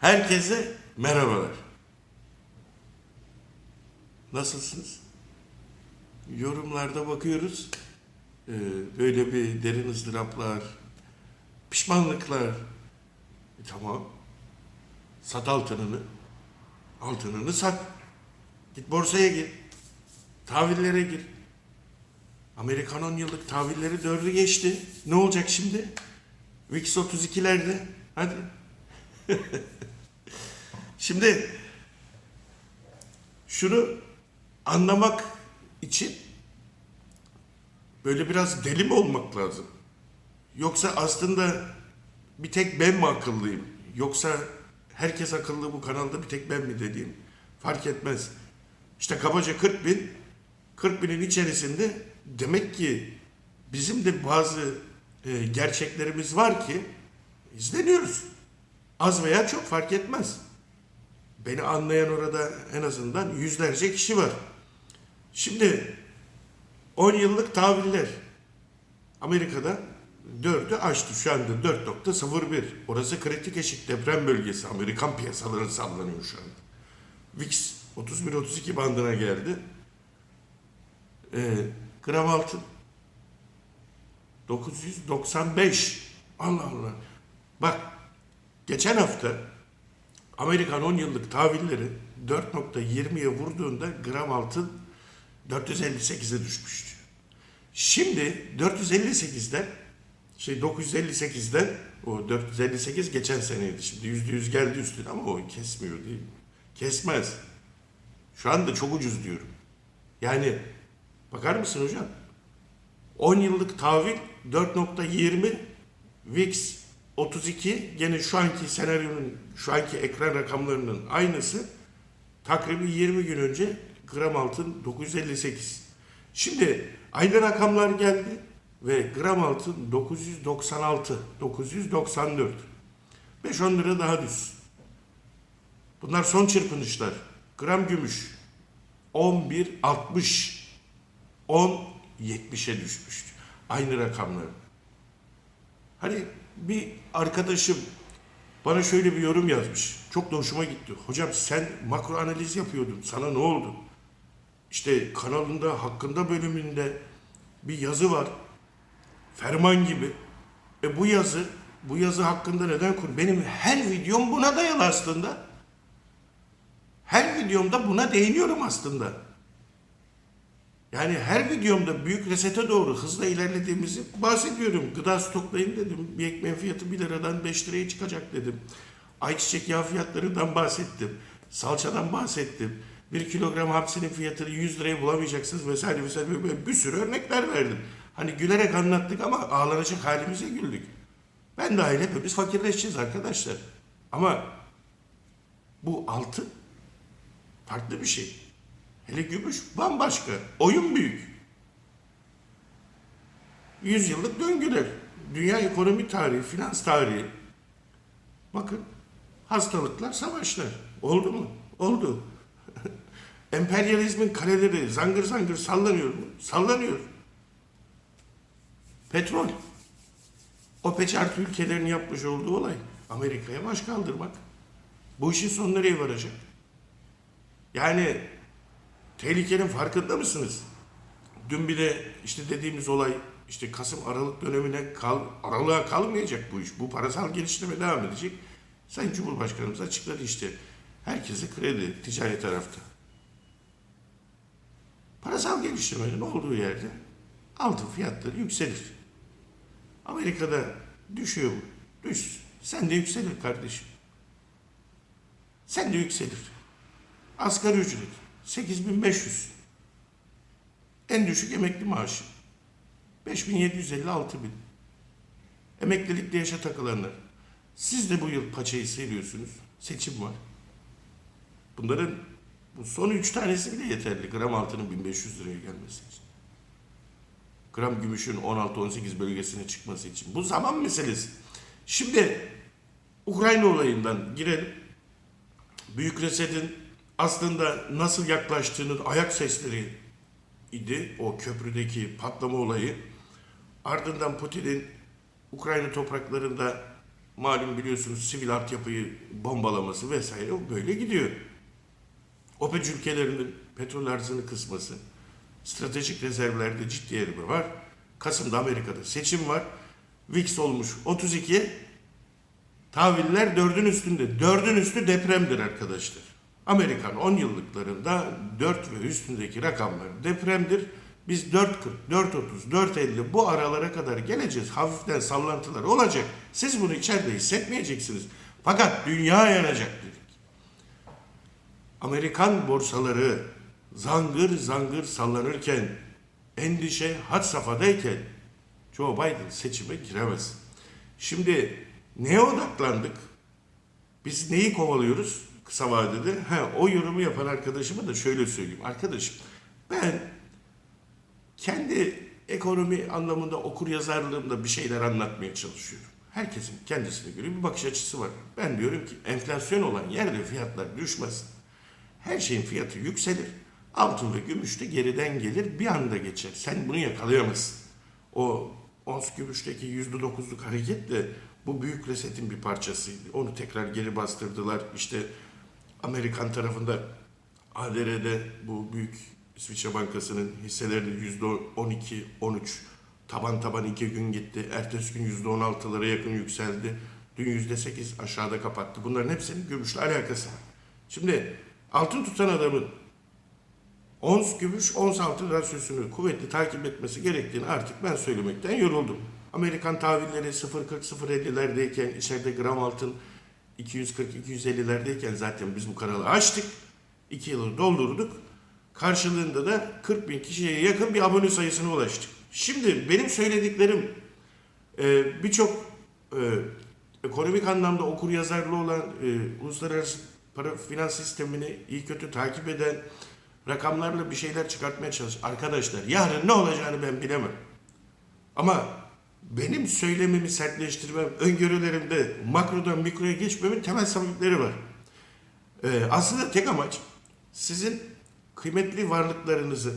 Herkese merhabalar. Nasılsınız? Yorumlarda bakıyoruz. Ee, böyle bir derin ızdıraplar, pişmanlıklar. E, tamam. Sat altınını. Altınını sat. Git borsaya gir. Tahvillere gir. Amerikan 10 yıllık tahvilleri dördü geçti. Ne olacak şimdi? VIX 32'lerde. Hadi. Şimdi şunu anlamak için böyle biraz deli mi olmak lazım? Yoksa aslında bir tek ben mi akıllıyım? Yoksa herkes akıllı bu kanalda bir tek ben mi dediğim fark etmez. İşte kabaca 40 bin, 40 binin içerisinde demek ki bizim de bazı e, gerçeklerimiz var ki izleniyoruz. Az veya çok fark etmez. Beni anlayan orada en azından yüzlerce kişi var. Şimdi 10 yıllık tahviller Amerika'da 4'ü aştı. Şu anda 4.01. Orası kritik eşik deprem bölgesi. Amerikan piyasaları sallanıyor şu anda. VIX 31-32 bandına geldi. Ee, gram altın 995. Allah Allah. Bak geçen hafta Amerikan 10 yıllık tahvilleri 4.20'ye vurduğunda gram altın 458'e düşmüştü. Şimdi 458'den şey 958'den o 458 geçen seneydi. Şimdi %100 geldi üstüne ama o kesmiyor değil mi? Kesmez. Şu anda çok ucuz diyorum. Yani bakar mısın hocam? 10 yıllık tahvil 4.20 VIX 32 gene şu anki senaryonun şu anki ekran rakamlarının aynısı takribi 20 gün önce gram altın 958. Şimdi aynı rakamlar geldi ve gram altın 996, 994. 5-10 lira daha düz. Bunlar son çırpınışlar. Gram gümüş 11.60 10.70'e düşmüştü. Aynı rakamlar. Hani bir arkadaşım bana şöyle bir yorum yazmış. Çok da hoşuma gitti. Hocam sen makro analiz yapıyordun. Sana ne oldu? İşte kanalında hakkında bölümünde bir yazı var. Ferman gibi. E bu yazı, bu yazı hakkında neden kur? Benim her videom buna dayalı aslında. Her videomda buna değiniyorum aslında. Yani her videomda büyük resete doğru hızla ilerlediğimizi bahsediyorum. Gıda stoklayın dedim. Bir ekmeğin fiyatı 1 liradan 5 liraya çıkacak dedim. Ayçiçek yağı fiyatlarından bahsettim. Salçadan bahsettim. 1 kilogram hapsinin fiyatını 100 liraya bulamayacaksınız vesaire vesaire. Böyle bir sürü örnekler verdim. Hani gülerek anlattık ama ağlanacak halimize güldük. Ben dahil hepimiz fakirleşeceğiz arkadaşlar. Ama bu altın farklı bir şey. Hele gümüş bambaşka. Oyun büyük. Yüzyıllık döngüler. Dünya ekonomi tarihi, finans tarihi. Bakın hastalıklar, savaşlar. Oldu mu? Oldu. Emperyalizmin kaleleri zangır zangır sallanıyor mu? Sallanıyor. Petrol. OPEC artı ülkelerin yapmış olduğu olay. Amerika'ya baş kaldırmak. Bu işin nereye varacak? Yani tehlikenin farkında mısınız? Dün bir de işte dediğimiz olay işte Kasım Aralık dönemine kal, aralığa kalmayacak bu iş. Bu parasal geliştirme devam edecek. Sayın Cumhurbaşkanımız açıkladı işte. Herkese kredi ticari tarafta. Parasal geliştirmenin olduğu yerde altın fiyatları yükselir. Amerika'da düşüyor mu? Düş. Sen de yükselir kardeşim. Sen de yükselir. Asgari ücret 8500. En düşük emekli maaşı 5750 6000. Emeklilikte yaşa takılanlar. Siz de bu yıl paçayı seviyorsunuz. Seçim var. Bunların bu son üç tanesi bile yeterli. Gram altının 1500 liraya gelmesi için. Gram gümüşün 16-18 bölgesine çıkması için. Bu zaman meselesi. Şimdi Ukrayna olayından girelim. Büyük resetin aslında nasıl yaklaştığını ayak sesleri idi o köprüdeki patlama olayı. Ardından Putin'in Ukrayna topraklarında malum biliyorsunuz sivil altyapıyı bombalaması vesaire böyle gidiyor. OPEC ülkelerinin petrol arzını kısması, stratejik rezervlerde ciddi erime var. Kasım'da Amerika'da seçim var. VIX olmuş 32, tahviller 4'ün üstünde. 4'ün üstü depremdir arkadaşlar. Amerikan 10 yıllıklarında 4 ve üstündeki rakamlar depremdir. Biz 4.40, 4.30, 4.50 bu aralara kadar geleceğiz. Hafiften sallantılar olacak. Siz bunu içeride hissetmeyeceksiniz. Fakat dünya yanacak dedik. Amerikan borsaları zangır zangır sallanırken, endişe had safhadayken Joe Biden seçime giremez. Şimdi neye odaklandık? Biz neyi kovalıyoruz kısa vadede? Ha, o yorumu yapan arkadaşıma da şöyle söyleyeyim. Arkadaşım ben kendi ekonomi anlamında okur yazarlığımda bir şeyler anlatmaya çalışıyorum. Herkesin kendisine göre bir bakış açısı var. Ben diyorum ki enflasyon olan yerde fiyatlar düşmesin. Her şeyin fiyatı yükselir. Altın ve gümüş de geriden gelir bir anda geçer. Sen bunu yakalayamazsın. O ons gümüşteki yüzde dokuzluk hareket de bu büyük resetin bir parçasıydı. Onu tekrar geri bastırdılar. İşte Amerikan tarafında ADR'de bu büyük İsviçre Bankası'nın hisseleri yüzde 12, 13 taban taban iki gün gitti. Ertesi gün yüzde 16'lara yakın yükseldi. Dün yüzde 8 aşağıda kapattı. Bunların hepsinin gümüşle alakası var. Şimdi altın tutan adamın ons gümüş, ons altın rasyosunu kuvvetli takip etmesi gerektiğini artık ben söylemekten yoruldum. Amerikan tahvilleri 0.40-0.50'lerdeyken içeride gram altın 240-250'lerdeyken zaten biz bu kanalı açtık. 2 yılı doldurduk. Karşılığında da 40 bin kişiye yakın bir abone sayısına ulaştık. Şimdi benim söylediklerim e, birçok e, ekonomik anlamda okur yazarlı olan e, uluslararası para finans sistemini iyi kötü takip eden rakamlarla bir şeyler çıkartmaya çalış. Arkadaşlar yarın ne olacağını ben bilemem. Ama benim söylemimi sertleştirmem, öngörülerimde makrodan mikroya geçmemin temel sebepleri var. Ee, aslında tek amaç sizin kıymetli varlıklarınızı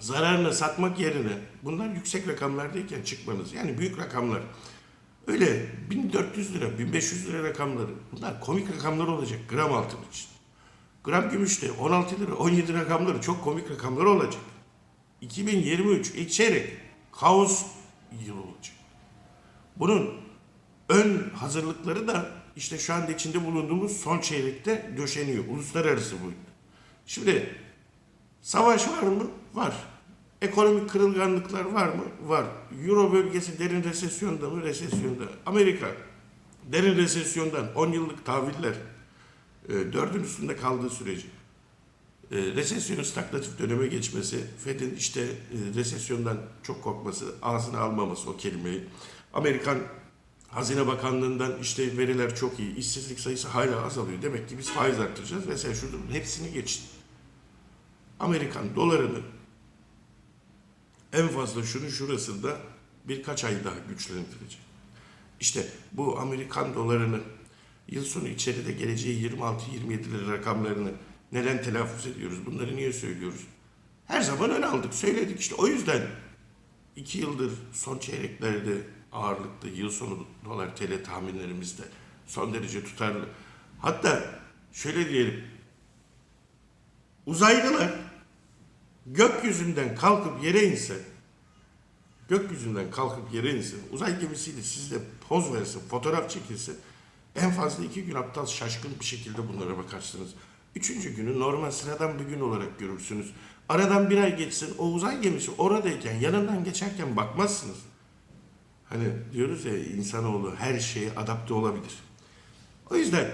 zararına satmak yerine bunlar yüksek rakamlardayken çıkmanız. Yani büyük rakamlar. Öyle 1400 lira, 1500 lira rakamları. Bunlar komik rakamlar olacak gram altın için. Gram gümüşte 16 lira, 17 rakamları çok komik rakamlar olacak. 2023 ilk çeyrek kaos yıl olacak. Bunun ön hazırlıkları da işte şu anda içinde bulunduğumuz son çeyrekte döşeniyor. Uluslararası boyutta. Şimdi savaş var mı? Var. Ekonomik kırılganlıklar var mı? Var. Euro bölgesi derin resesyonda mı? Resesyonda. Amerika derin resesyondan 10 yıllık tahviller e, dördün üstünde kaldığı sürece e, resesyonun stagnatif döneme geçmesi, Fed'in işte e, resesyondan çok korkması, ağzına almaması o kelimeyi, Amerikan Hazine Bakanlığı'ndan işte veriler çok iyi, işsizlik sayısı hala azalıyor. Demek ki biz faiz arttıracağız ve sen şurada hepsini geçtin. Amerikan dolarını en fazla şunun şurasında birkaç ay daha güçlendirecek. İşte bu Amerikan dolarını yıl sonu içeride geleceği 26-27 lira rakamlarını neden telaffuz ediyoruz? Bunları niye söylüyoruz? Her zaman ön aldık, söyledik işte. O yüzden iki yıldır son çeyreklerde ağırlıkta yıl sonu dolar TL tahminlerimizde son derece tutarlı. Hatta şöyle diyelim, uzaylılar gökyüzünden kalkıp yere inse, gökyüzünden kalkıp yere inse, uzay gemisiyle sizle poz verse, fotoğraf çekilse, en fazla iki gün aptal şaşkın bir şekilde bunlara bakarsınız. Üçüncü günü normal sıradan bir gün olarak görürsünüz. Aradan bir ay geçsin o uzay gemisi oradayken yanından geçerken bakmazsınız. Hani diyoruz ya insanoğlu her şeye adapte olabilir. O yüzden